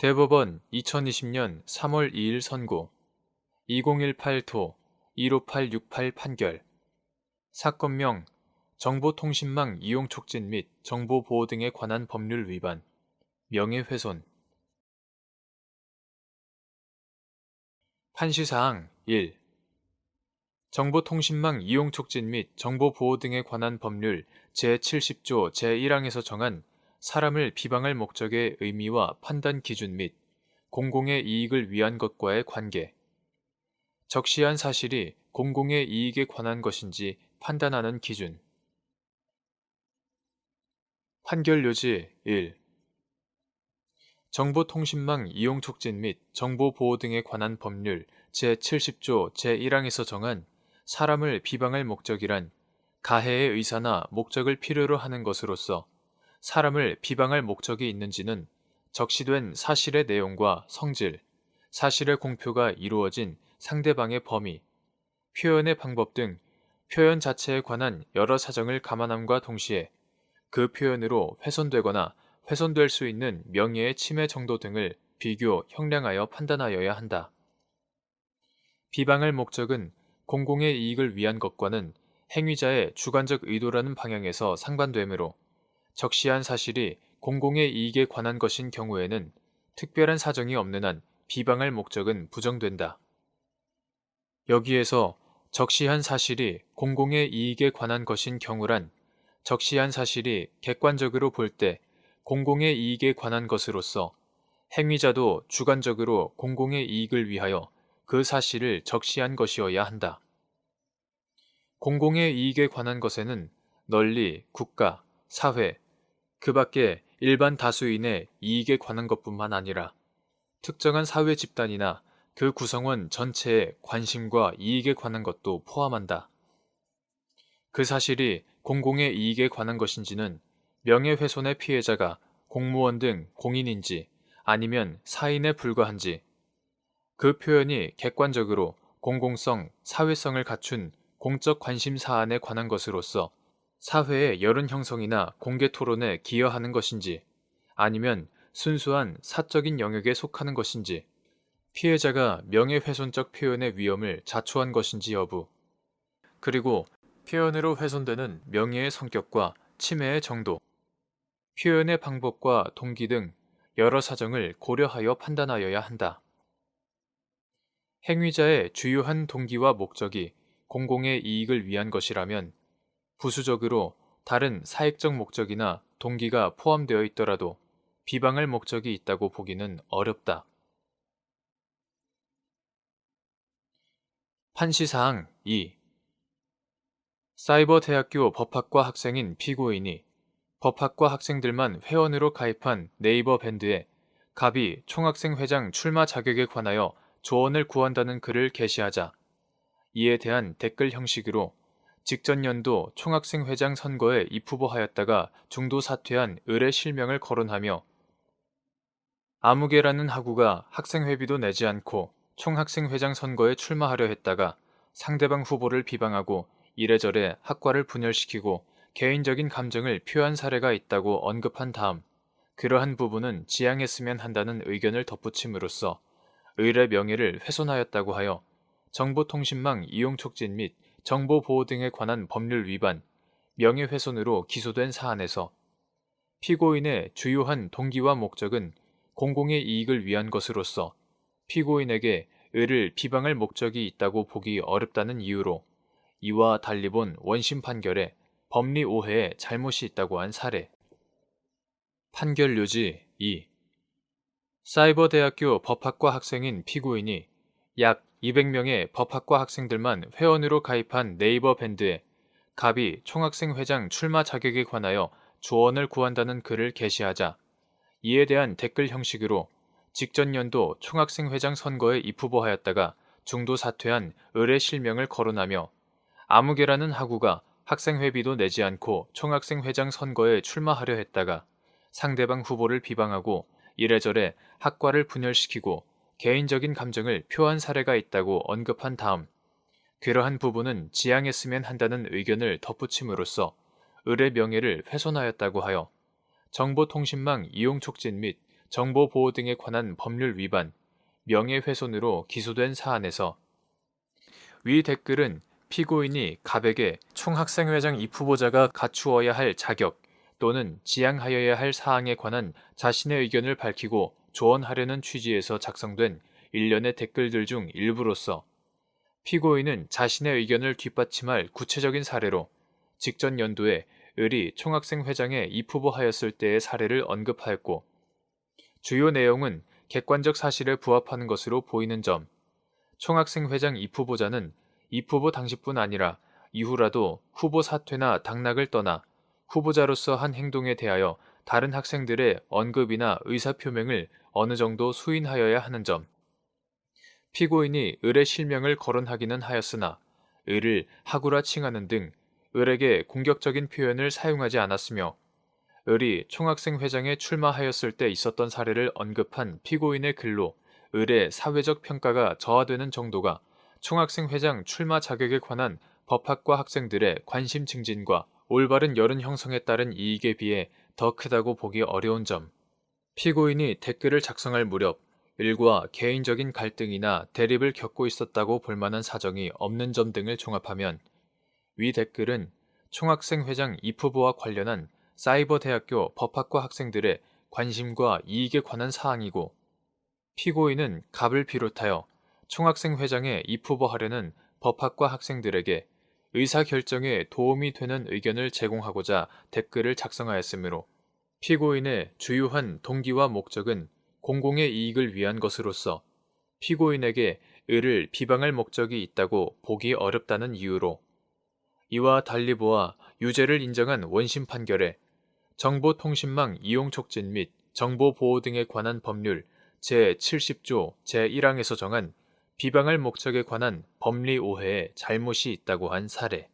대법원 2020년 3월 2일 선고. 2018토 15868 판결. 사건명 정보통신망 이용 촉진 및 정보 보호 등에 관한 법률 위반. 명예훼손. 판시사항 1. 정보통신망 이용 촉진 및 정보 보호 등에 관한 법률 제70조 제1항에서 정한 사람을 비방할 목적의 의미와 판단 기준 및 공공의 이익을 위한 것과의 관계. 적시한 사실이 공공의 이익에 관한 것인지 판단하는 기준. 판결 요지 1. 정보통신망 이용 촉진 및 정보 보호 등에 관한 법률 제70조 제1항에서 정한 사람을 비방할 목적이란 가해의 의사나 목적을 필요로 하는 것으로서 사람을 비방할 목적이 있는지는 적시된 사실의 내용과 성질, 사실의 공표가 이루어진 상대방의 범위, 표현의 방법 등 표현 자체에 관한 여러 사정을 감안함과 동시에 그 표현으로 훼손되거나 훼손될 수 있는 명예의 침해 정도 등을 비교 형량하여 판단하여야 한다. 비방할 목적은 공공의 이익을 위한 것과는 행위자의 주관적 의도라는 방향에서 상반되므로 적시한 사실이 공공의 이익에 관한 것인 경우에는 특별한 사정이 없는 한 비방할 목적은 부정된다. 여기에서 적시한 사실이 공공의 이익에 관한 것인 경우란 적시한 사실이 객관적으로 볼 때 공공의 이익에 관한 것으로서 행위자도 주관적으로 공공의 이익을 위하여 그 사실을 적시한 것이어야 한다. 공공의 이익에 관한 것에는 널리 국가, 사회, 그 밖에 일반 다수인의 이익에 관한 것뿐만 아니라 특정한 사회 집단이나 그 구성원 전체의 관심과 이익에 관한 것도 포함한다. 그 사실이 공공의 이익에 관한 것인지는 명예훼손의 피해자가 공무원 등 공인인지 아니면 사인에 불과한지 그 표현이 객관적으로 공공성, 사회성을 갖춘 공적 관심 사안에 관한 것으로서 사회의 여론 형성이나 공개 토론에 기여하는 것인지 아니면 순수한 사적인 영역에 속하는 것인지 피해자가 명예훼손적 표현의 위험을 자초한 것인지 여부 그리고 표현으로 훼손되는 명예의 성격과 침해의 정도 표현의 방법과 동기 등 여러 사정을 고려하여 판단하여야 한다. 행위자의 주요한 동기와 목적이 공공의 이익을 위한 것이라면 부수적으로 다른 사익적 목적이나 동기가 포함되어 있더라도 비방할 목적이 있다고 보기는 어렵다. 판시사항 2. 사이버 대학교 법학과 학생인 피고인이 법학과 학생들만 회원으로 가입한 네이버 밴드에 갑이 총학생 회장 출마 자격에 관하여 조언을 구한다는 글을 게시하자 이에 대한 댓글 형식으로 직전 연도 총학생 회장 선거에 입후보하였다가 중도 사퇴한 을의 실명을 거론하며 아무개라는 하구가 학생회비도 내지 않고 총학생 회장 선거에 출마하려 했다가 상대방 후보를 비방하고 이래저래 학과를 분열시키고 개인적인 감정을 표한 사례가 있다고 언급한 다음 그러한 부분은 지양했으면 한다는 의견을 덧붙임으로써 을의 명예를 훼손하였다고 하여 정보통신망 이용 촉진 및 정보 보호 등에 관한 법률 위반, 명예훼손으로 기소된 사안에서 피고인의 주요한 동기와 목적은 공공의 이익을 위한 것으로서 피고인에게 을을 비방할 목적이 있다고 보기 어렵다는 이유로 이와 달리 본 원심 판결에 법리 오해에 잘못이 있다고 한 사례. 판결 요지 2. 사이버대학교 법학과 학생인 피고인이 약 200명의 법학과 학생들만 회원으로 가입한 네이버 밴드에 갑이 총학생 회장 출마 자격에 관하여 조언을 구한다는 글을 게시하자 이에 대한 댓글 형식으로 직전 연도 총학생 회장 선거에 입후보하였다가 중도 사퇴한 을의 실명을 거론하며 아무개라는 하구가 학생회비도 내지 않고 총학생 회장 선거에 출마하려 했다가 상대방 후보를 비방하고 이래저래 학과를 분열시키고 개인적인 감정을 표한 사례가 있다고 언급한 다음 그러한 부분은 지양했으면 한다는 의견을 덧붙임으로써 을의 명예를 훼손하였다고 하여 정보통신망 이용 촉진 및 정보 보호 등에 관한 법률 위반, 명예훼손으로 기소된 사안에서 위 댓글은 피고인이 갑에게 총학생회장 입후보자가 갖추어야 할 자격 또는 지향하여야 할 사항에 관한 자신의 의견을 밝히고 조언하려는 취지에서 작성된 일련의 댓글들 중 일부로서 피고인은 자신의 의견을 뒷받침할 구체적인 사례로 직전 연도에 을이 총학생 회장에 입후보하였을 때의 사례를 언급하였고 주요 내용은 객관적 사실에 부합하는 것으로 보이는 점, 총학생 회장 입후보자는 입후보 당시뿐 아니라 이후라도 후보 사퇴나 당락을 떠나 후보자로서 한 행동에 대하여 다른 학생들의 언급이나 의사표명을 어느 정도 수인하여야 하는 점. 피고인이 을의 실명을 거론하기는 하였으나 을을 하구라 칭하는 등 을에게 공격적인 표현을 사용하지 않았으며 을이 총학생 회장에 출마하였을 때 있었던 사례를 언급한 피고인의 글로 을의 사회적 평가가 저하되는 정도가 총학생 회장 출마 자격에 관한 법학과 학생들의 관심 증진과 올바른 여론 형성에 따른 이익에 비해 더 크다고 보기 어려운 점. 피고인이 댓글을 작성할 무렵 일과 개인적인 갈등이나 대립을 겪고 있었다고 볼 만한 사정이 없는 점 등을 종합하면 위 댓글은 총학생 회장 입후보와 관련한 사이버 대학교 법학과 학생들의 관심과 이익에 관한 사항이고 피고인은 갑을 비롯하여 총학생 회장에 입후보하려는 법학과 학생들에게 의사결정에 도움이 되는 의견을 제공하고자 댓글을 작성하였으므로 피고인의 주요한 동기와 목적은 공공의 이익을 위한 것으로서 피고인에게 을을 비방할 목적이 있다고 보기 어렵다는 이유로 이와 달리 보아 유죄를 인정한 원심 판결에 정보통신망 이용 촉진 및 정보 보호 등에 관한 법률 제70조 제1항에서 정한 비방할 목적에 관한 법리 오해에 잘못이 있다고 한 사례